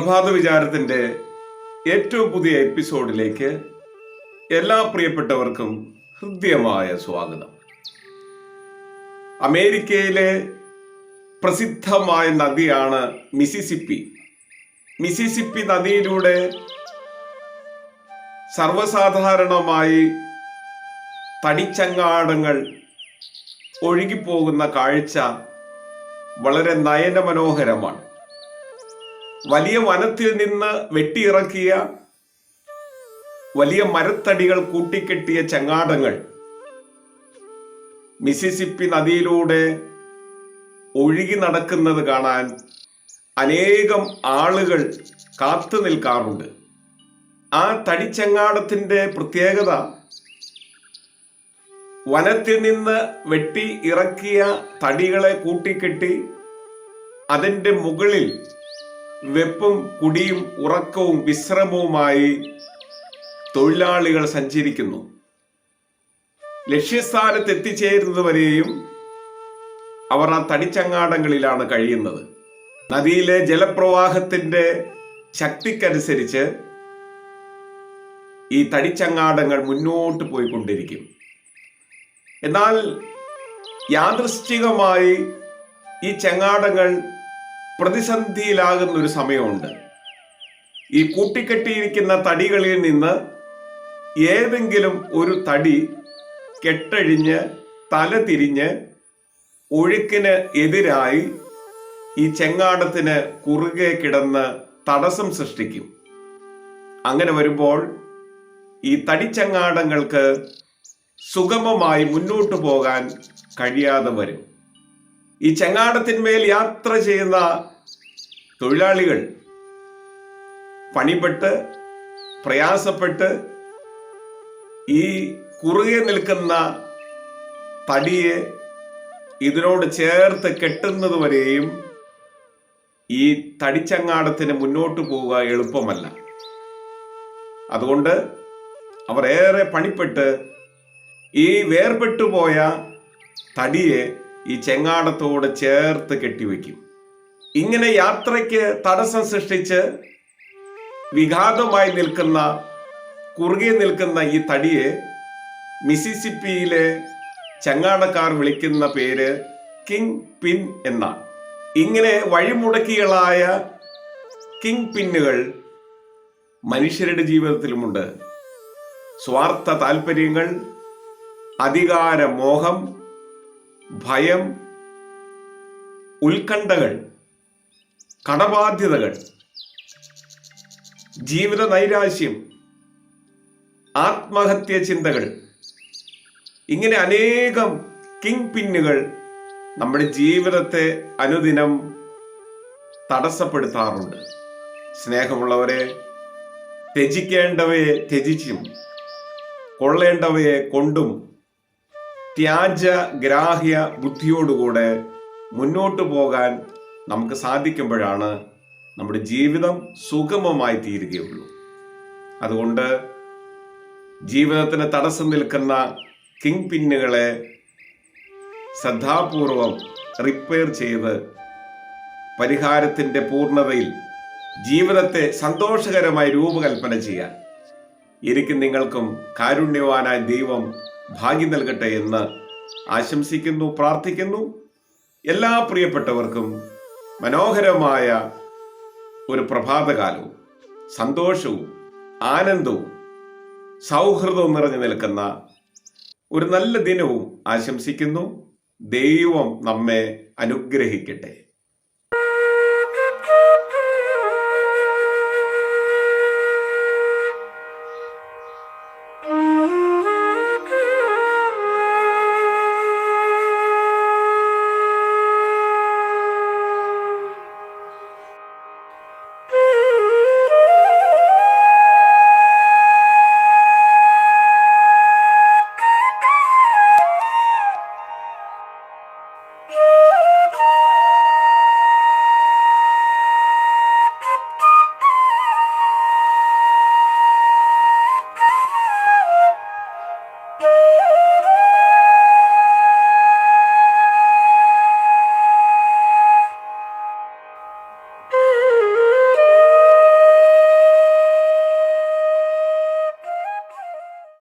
പ്രഭാത വിചാരത്തിന്റെ ഏറ്റവും പുതിയ എപ്പിസോഡിലേക്ക് എല്ലാ പ്രിയപ്പെട്ടവർക്കും ഹൃദ്യമായ സ്വാഗതം. അമേരിക്കയിലെ പ്രസിദ്ധമായ നദിയാണ് മിസിസിപ്പി മിസിസിപ്പി നദിയിലൂടെ സർവസാധാരണമായി തടിച്ചങ്ങാടങ്ങൾ ഒഴുകിപ്പോകുന്ന കാഴ്ച വളരെ നയനമനോഹരമാണ്. വലിയ വനത്തിൽ നിന്ന് വെട്ടിയിറക്കിയ വലിയ മരത്തടികൾ കൂട്ടിക്കെട്ടിയ ചങ്ങാടങ്ങൾ മിസിസിപ്പി നദിയിലൂടെ ഒഴുകി നടക്കുന്നത് കാണാൻ അനേകം ആളുകൾ കാത്തു നിൽക്കാറുണ്ട്. ആ തടിച്ചങ്ങാടത്തിന്റെ പ്രത്യേകത വനത്തിൽ നിന്ന് വെട്ടി ഇറക്കിയ തടികളെ കൂട്ടിക്കെട്ടി അതിന്റെ മുകളിൽ വെപ്പും കുടിയും ഉറക്കവും വിശ്രമവുമായി തൊഴിലാളികൾ സഞ്ചരിക്കുന്നു. ലക്ഷ്യസ്ഥാനത്ത് എത്തിച്ചേരുന്നതുവരെയും അവർ ആ തടിച്ചങ്ങാടങ്ങളിലാണ് കഴിയുന്നത്. നദിയിലെ ജലപ്രവാഹത്തിന്റെ ശക്തിക്കനുസരിച്ച് ഈ തടിച്ചങ്ങാടങ്ങൾ മുന്നോട്ട് പോയിക്കൊണ്ടിരിക്കും. എന്നാൽ യാദൃശ്ചികമായി ഈ ചങ്ങാടങ്ങൾ പ്രതിസന്ധിയിലാകുന്ന ഒരു സമയമുണ്ട്. ഈ കൂട്ടിക്കെട്ടിയിരിക്കുന്ന തടികളിൽ നിന്ന് ഏതെങ്കിലും ഒരു തടി കെട്ടഴിഞ്ഞ് തല തിരിഞ്ഞ് ഒഴുക്കിന് എതിരായി ഈ ചെങ്ങാടത്തിന് കുറുകെ കിടന്ന് തടസ്സം സൃഷ്ടിക്കും. അങ്ങനെ വരുമ്പോൾ ഈ തടിച്ചങ്ങാടങ്ങൾക്ക് സുഗമമായി മുന്നോട്ട് പോകാൻ കഴിയാതെ വരും. ഈ ചെങ്ങാടത്തിന്മേൽ യാത്ര ചെയ്യുന്ന തൊഴിലാളികൾ പണിപ്പെട്ട് പ്രയാസപ്പെട്ട് ഈ കുറുകെ നിൽക്കുന്ന തടിയെ ഇതിനോട് ചേർത്ത് കെട്ടുന്നത് വരെയും ഈ തടിച്ചങ്ങാടത്തിന് മുന്നോട്ട് പോവുക എളുപ്പമല്ല. അതുകൊണ്ട് അവർ ഏറെ പണിപ്പെട്ട് ഈ വേർപെട്ടുപോയ തടിയെ ഈ ചെങ്ങാടത്തോട് ചേർത്ത് കെട്ടിവെക്കും. ഇങ്ങനെ യാത്രയ്ക്ക് തടസ്സം സൃഷ്ടിച്ച് വിഘാതമായി നിൽക്കുന്ന കുറുകെ നിൽക്കുന്ന ഈ തടിയെ മിസിസിപ്പിയിലെ ചങ്ങാടക്കാർ വിളിക്കുന്ന പേര് കിങ് പിൻ എന്നാണ്. ഇങ്ങനെ വഴിമുടക്കികളായ കിങ് പിന്നുകൾ മനുഷ്യരുടെ ജീവിതത്തിലുമുണ്ട്. സ്വാർത്ഥ താല്പര്യങ്ങൾ അധികാര മോഹം ഭയം ഉത്കണ്ഠകൾ കടബാധ്യതകൾ ജീവിത നൈരാശ്യം ആത്മഹത്യ ചിന്തകൾ ഇങ്ങനെ അനേകം കിങ് പിന്നുകൾ നമ്മുടെ ജീവിതത്തെ അനുദിനം തടസ്സപ്പെടുത്താറുണ്ട്. സ്നേഹമുള്ളവരെ ത്യജിക്കേണ്ടവയെ ത്യജിച്ചും കൊള്ളേണ്ടവയെ കൊണ്ടും ത്യാജ ഗ്രാഹ്യ ബുദ്ധിയോടുകൂടെ മുന്നോട്ടു പോകാൻ നമുക്ക് സാധിക്കുമ്പോഴാണ് നമ്മുടെ ജീവിതം സുഗമമായി തീരുകയുള്ളൂ. അതുകൊണ്ട് ജീവിതത്തിന് തടസ്സം നിൽക്കുന്ന കിങ് പിന്നുകളെ ശ്രദ്ധാപൂർവം റിപ്പയർ ചെയ്ത് പരിഹാരത്തിന്റെ പൂർണതയിൽ ജീവിതത്തെ സന്തോഷകരമായി രൂപകൽപ്പന ചെയ്യാൻ എനിക്കും നിങ്ങൾക്കും കാരുണ്യവാനായ ദൈവം ഭാഗ്യം നൽകട്ടെ എന്ന് ആശംസിക്കുന്നു പ്രാർത്ഥിക്കുന്നു. എല്ലാ പ്രിയപ്പെട്ടവർക്കും മനോഹരമായ ഒരു പ്രഭാതകാലവും സന്തോഷവും ആനന്ദവും സൗഹൃദവും നിറഞ്ഞു നിൽക്കുന്ന ഒരു നല്ല ദിനവും ആശംസിക്കുന്നു. ദൈവം നമ്മെ അനുഗ്രഹിക്കട്ടെ.